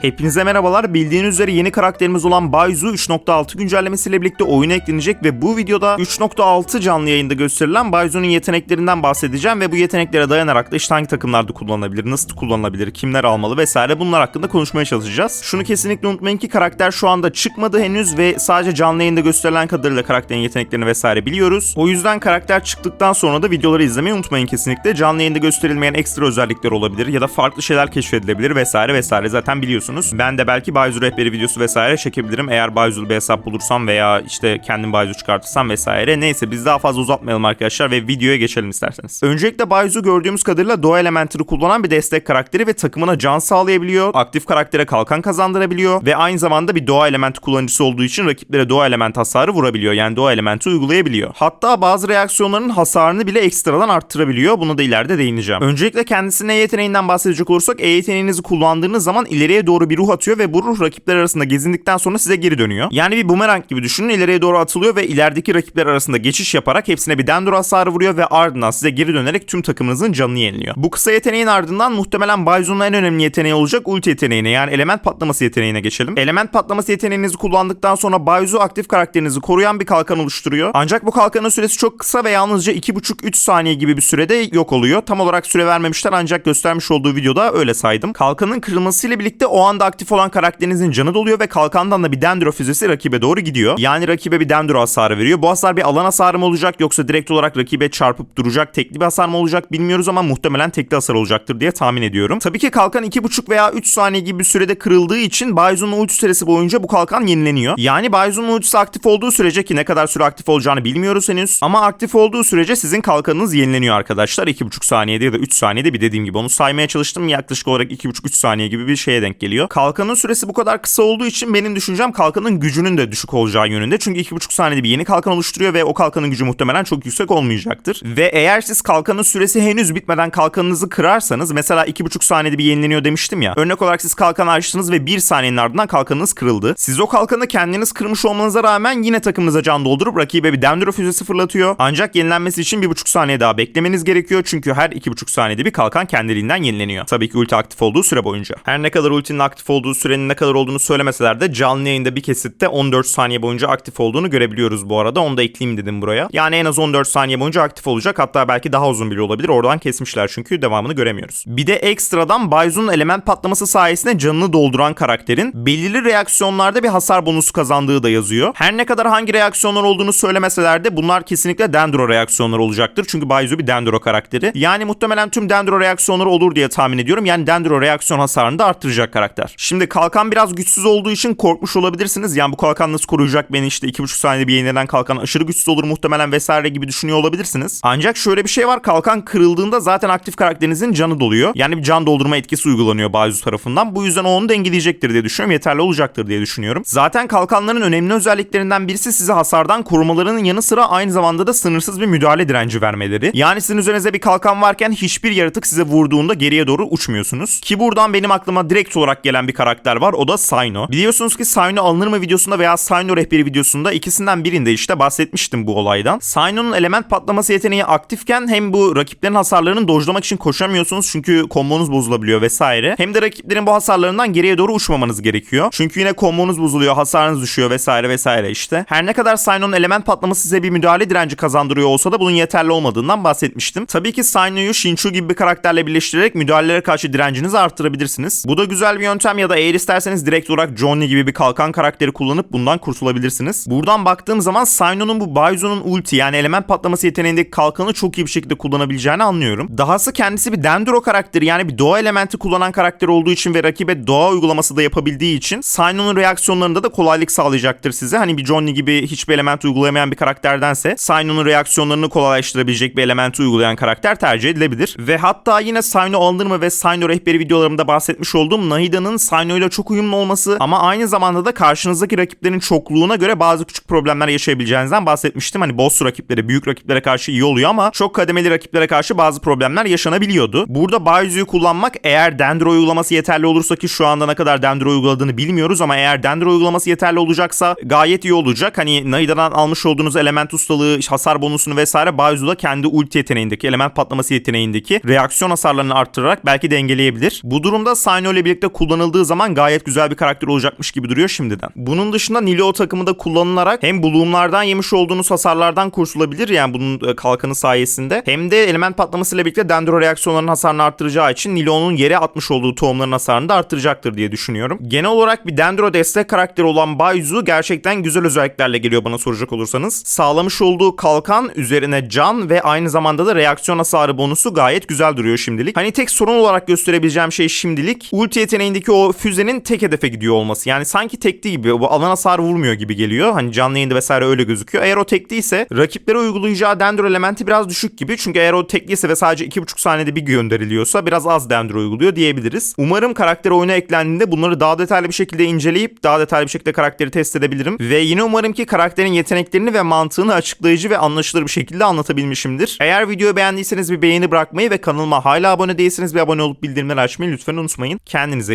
Hepinize merhabalar. Bildiğiniz üzere yeni karakterimiz olan Baizu 3.6 güncellemesiyle birlikte oyuna eklenecek ve bu videoda 3.6 canlı yayında gösterilen Baizu'nun yeteneklerinden bahsedeceğim ve bu yeteneklere dayanarak da işte hangi takımlarda kullanılabilir, nasıl kullanılabilir, kimler almalı vesaire bunlar hakkında konuşmaya çalışacağız. Şunu kesinlikle unutmayın ki karakter şu anda çıkmadı henüz ve sadece canlı yayında gösterilen kadarıyla karakterin yeteneklerini vesaire biliyoruz. O yüzden karakter çıktıktan sonra da videoları izlemeyi unutmayın kesinlikle. Canlı yayında gösterilmeyen ekstra özellikler olabilir ya da farklı şeyler keşfedilebilir vesaire vesaire zaten biliyorsunuz. Ben de belki Bayzu rehberi videosu vesaire çekebilirim eğer Bayzu'lu bir hesap bulursam veya işte kendim Bayzu çıkartırsam vesaire. Neyse biz daha fazla uzatmayalım arkadaşlar ve videoya geçelim isterseniz. Öncelikle Bayzu gördüğümüz kadarıyla Doğa Elementer'ı kullanan bir destek karakteri ve takımına can sağlayabiliyor. Aktif karaktere kalkan kazandırabiliyor ve aynı zamanda bir Doğa Elementi kullanıcısı olduğu için rakiplere Doğa Element hasarı vurabiliyor. Yani Doğa Elementi uygulayabiliyor. Hatta bazı reaksiyonların hasarını bile ekstradan arttırabiliyor. Buna da ileride değineceğim. Öncelikle kendisine yeteneğinden bahsedecek olursak E yeteneğinizi kullandığınız zaman ileriye doğru bir ruh atıyor ve bu ruh rakipler arasında gezindikten sonra size geri dönüyor. Yani bir bumerang gibi düşünün ileriye doğru atılıyor ve ilerideki rakipler arasında geçiş yaparak hepsine bir dendro hasarı vuruyor ve ardından size geri dönerek tüm takımınızın canını yeniliyor. Bu kısa yeteneğin ardından muhtemelen Baizu'nun en önemli yeteneği olacak ulti yeteneğine yani element patlaması yeteneğine geçelim. Element patlaması yeteneğinizi kullandıktan sonra Baizu aktif karakterinizi koruyan bir kalkan oluşturuyor. Ancak bu kalkanın süresi çok kısa ve yalnızca 2,5-3 saniye gibi bir sürede yok oluyor. Tam olarak süre vermemişler ancak göstermiş olduğu videoda öyle saydım. Kalkanın kırılmasıyla birlikte o anda aktif olan karakterinizin canı doluyor ve kalkandan da bir dendro füzesi rakibe doğru gidiyor. Yani rakibe bir dendro hasarı veriyor. Bu hasar bir alan hasarı mı olacak yoksa direkt olarak rakibe çarpıp duracak tekli bir hasar mı olacak bilmiyoruz ama muhtemelen tekli hasar olacaktır diye tahmin ediyorum. Tabii ki kalkan 2,5 veya 3 saniye gibi bir sürede kırıldığı için Baizu'nun ulti süresi boyunca bu kalkan yenileniyor. Yani Baizu'nun ultisi aktif olduğu sürece ki ne kadar süre aktif olacağını bilmiyoruz henüz. Ama aktif olduğu sürece sizin kalkanınız yenileniyor arkadaşlar. 2,5 saniyede ya da 3 saniyede bir dediğim gibi onu saymaya çalıştım. Yaklaşık olarak 2,5-3 saniye gibi bir şeye denk geliyor. Kalkanın süresi bu kadar kısa olduğu için benim düşüncem kalkanın gücünün de düşük olacağı yönünde. Çünkü 2,5 saniyede bir yeni kalkan oluşturuyor ve o kalkanın gücü muhtemelen çok yüksek olmayacaktır. Ve eğer siz kalkanın süresi henüz bitmeden kalkanınızı kırarsanız mesela 2,5 saniyede bir yenileniyor demiştim ya. Örnek olarak siz kalkan açtınız ve 1 saniyenin ardından kalkanınız kırıldı. Siz o kalkanı kendiniz kırmış olmanıza rağmen yine takımınıza can doldurup rakibe bir dendro füzesi fırlatıyor. Ancak yenilenmesi için 1,5 saniye daha beklemeniz gerekiyor. Çünkü her 2,5 saniyede bir kalkan kendiliğinden yenileniyor. Tabii ki ulti aktif olduğu süre boyunca. Her ne kadar ultinin aktif olduğu sürenin ne kadar olduğunu söylemeseler de canlı yayında bir kesitte 14 saniye boyunca aktif olduğunu görebiliyoruz bu arada. Onu da ekleyeyim dedim buraya. Yani en az 14 saniye boyunca aktif olacak. Hatta belki daha uzun bile olabilir. Oradan kesmişler çünkü devamını göremiyoruz. Bir de ekstradan Baizu'nun element patlaması sayesinde canını dolduran karakterin belirli reaksiyonlarda bir hasar bonusu kazandığı da yazıyor. Her ne kadar hangi reaksiyonlar olduğunu söylemeseler de bunlar kesinlikle dendro reaksiyonları olacaktır. Çünkü Baizu bir dendro karakteri. Yani muhtemelen tüm dendro reaksiyonları olur diye tahmin ediyorum. Yani dendro reaksiyon hasarını da arttıracak karakter. Şimdi kalkan biraz güçsüz olduğu için korkmuş olabilirsiniz. Yani bu kalkan nasıl koruyacak beni işte 2,5 saniyede bir yenilenen kalkan aşırı güçsüz olur muhtemelen vesaire gibi düşünüyor olabilirsiniz. Ancak şöyle bir şey var. Kalkan kırıldığında zaten aktif karakterinizin canı doluyor. Yani bir can doldurma etkisi uygulanıyor Baizu tarafından. Bu yüzden onu dengeleyecektir diye düşünüyorum. Yeterli olacaktır diye düşünüyorum. Zaten kalkanların önemli özelliklerinden birisi size hasardan korumalarının yanı sıra aynı zamanda da sınırsız bir müdahale direnci vermeleri. Yani sizin üzerinize bir kalkan varken hiçbir yaratık size vurduğunda geriye doğru uçmuyorsunuz. Ki buradan benim aklıma direkt olarak gelen bir karakter var. O da Sino. Biliyorsunuz ki Sino alınır mı videosunda veya Sino rehberi videosunda ikisinden birinde işte bahsetmiştim bu olaydan. Sino'nun element patlaması yeteneği aktifken hem bu rakiplerin hasarlarını dojlamak için koşamıyorsunuz çünkü kombonuz bozulabiliyor vesaire. Hem de rakiplerin bu hasarlarından geriye doğru uçmamanız gerekiyor. Çünkü yine kombonuz bozuluyor, hasarınız düşüyor vesaire vesaire işte. Her ne kadar Sino'nun element patlaması size bir müdahale direnci kazandırıyor olsa da bunun yeterli olmadığından bahsetmiştim. Tabii ki Sino'yu Shinchu gibi bir karakterle birleştirerek müdahalelere karşı direncinizi arttırabilirsiniz. Bu da güzel bir yöntem ya da eğer isterseniz direkt olarak Johnny gibi bir kalkan karakteri kullanıp bundan kurtulabilirsiniz. Buradan baktığım zaman Sino'nun bu Baizu'nun ulti yani element patlaması yeteneğindeki kalkanı çok iyi bir şekilde kullanabileceğini anlıyorum. Dahası kendisi bir Dendro karakteri yani bir doğa elementi kullanan karakter olduğu için ve rakibe doğa uygulaması da yapabildiği için Sino'nun reaksiyonlarında da kolaylık sağlayacaktır size. Hani bir Johnny gibi hiçbir element uygulayamayan bir karakterdense Sino'nun reaksiyonlarını kolaylaştırabilecek bir elementi uygulayan karakter tercih edilebilir. Ve hatta yine Sino alınır mı ve Sino rehberi videolarımda bahsetmiş olduğum Nahida'nın Sino ile çok uyumlu olması ama aynı zamanda da karşınızdaki rakiplerin çokluğuna göre bazı küçük problemler yaşayabileceğinizden bahsetmiştim. Hani boss rakiplere, büyük rakiplere karşı iyi oluyor ama çok kademeli rakiplere karşı bazı problemler yaşanabiliyordu. Burada Baizu'yu kullanmak eğer Dendro uygulaması yeterli olursa ki şu anda ne kadar Dendro uyguladığını bilmiyoruz ama eğer Dendro uygulaması yeterli olacaksa gayet iyi olacak. Hani Nahida'dan almış olduğunuz element ustalığı, hasar bonusunu vesaire Baizu'da kendi ulti yeteneğindeki, element patlaması yeteneğindeki reaksiyon hasarlarını arttırarak belki dengeleyebilir. Bu durumda Sino ile birlikte kullan kullanıldığı zaman gayet güzel bir karakter olacakmış gibi duruyor şimdiden. Bunun dışında Nileo takımı da kullanılarak hem bulumlardan yemiş olduğunuz hasarlardan kurtulabilir yani bunun e, kalkanı sayesinde hem de element patlamasıyla birlikte dendro reaksiyonlarının hasarını arttıracağı için Nilo'nun yere atmış olduğu tohumların hasarını da arttıracaktır diye düşünüyorum. Genel olarak bir dendro destek karakteri olan Baizu gerçekten güzel özelliklerle geliyor bana soracak olursanız. Sağlamış olduğu kalkan üzerine can ve aynı zamanda da reaksiyon hasarı bonusu gayet güzel duruyor şimdilik. Hani tek sorun olarak gösterebileceğim şey şimdilik ulti yeteneğindeki o füzenin tek hedefe gidiyor olması. Yani sanki tekli gibi bu alan hasarı vurmuyor gibi geliyor. Hani canlı yayında vesaire öyle gözüküyor. Eğer o tekliyse rakiplere uygulayacağı dendro elementi biraz düşük gibi. Çünkü eğer o tekliyse ve sadece 2,5 saniyede bir gönderiliyorsa biraz az dendro uyguluyor diyebiliriz. Umarım karakter oyuna eklendiğinde bunları daha detaylı bir şekilde inceleyip daha detaylı bir şekilde karakteri test edebilirim. Ve yine umarım ki karakterin yeteneklerini ve mantığını açıklayıcı ve anlaşılır bir şekilde anlatabilmişimdir. Eğer videoyu beğendiyseniz bir beğeni bırakmayı ve kanalıma hala abone değilseniz bir abone olup bildirimleri açmayı lütfen unutmayın. Kendinize